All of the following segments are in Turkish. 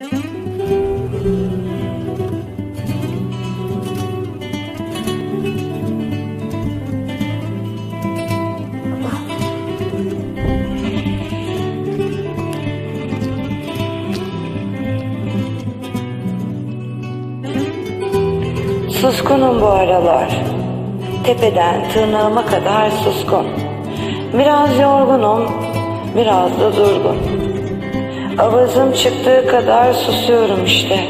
Suskunum bu aralar. Tepeden tırnağıma kadar suskun. Biraz yorgunum, biraz da durgun. Avazım çıktığı kadar susuyorum işte.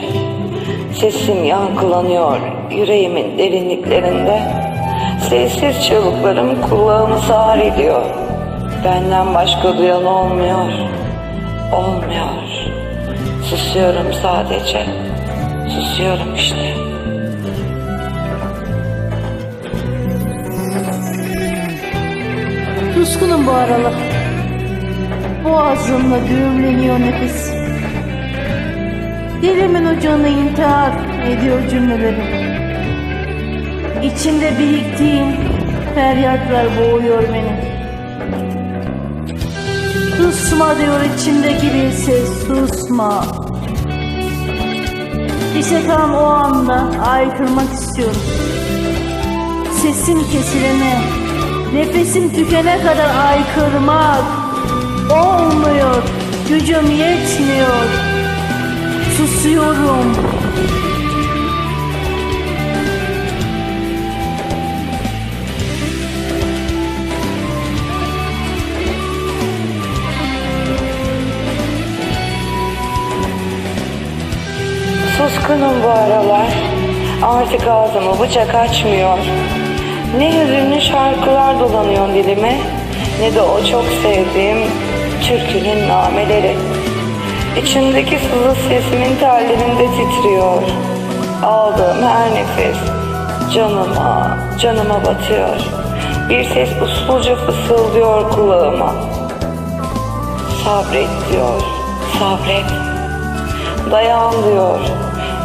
Sesim yankılanıyor yüreğimin derinliklerinde. Sessiz çığlıklarım kulağımı sağır ediyor. Benden başka duyan olmuyor. Olmuyor. Susuyorum sadece. Susuyorum işte. Suskunum bu aralar. Boğazımla düğümleniyor nefes. Dilimin ucunu intihar ediyor cümlelerim. İçimde biriktiğim feryatlar boğuyor beni. Susma diyor içimdeki bir ses, susma. İşte tam o anda aykırmak istiyorum. Sesim kesilene, nefesim tükene kadar aykırmak. Gücüm yetmiyor. Susuyorum. Suskunum bu aralar. Artık ağzımı bıçak açmıyor. Ne hüzünlü şarkılar dolanıyor dilime ne de o çok sevdiğim türkünün nameleri. İçimdeki sızı sesimin tellerinde titriyor. Aldığım her nefes canıma, canıma batıyor. Bir ses usulca fısıldıyor kulağıma. Sabret diyor, sabret. Dayan diyor.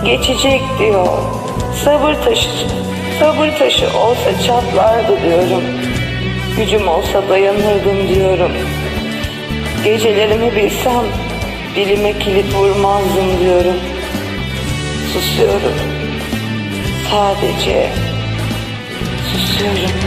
Geçecek diyor. Sabır taşı, sabır taşı olsa çatlardı diyorum. Gücüm olsa dayanırdım diyorum. Gecelerimi bilsem dilime kilit vurmazdım diyorum. Susuyorum. Sadece susuyorum.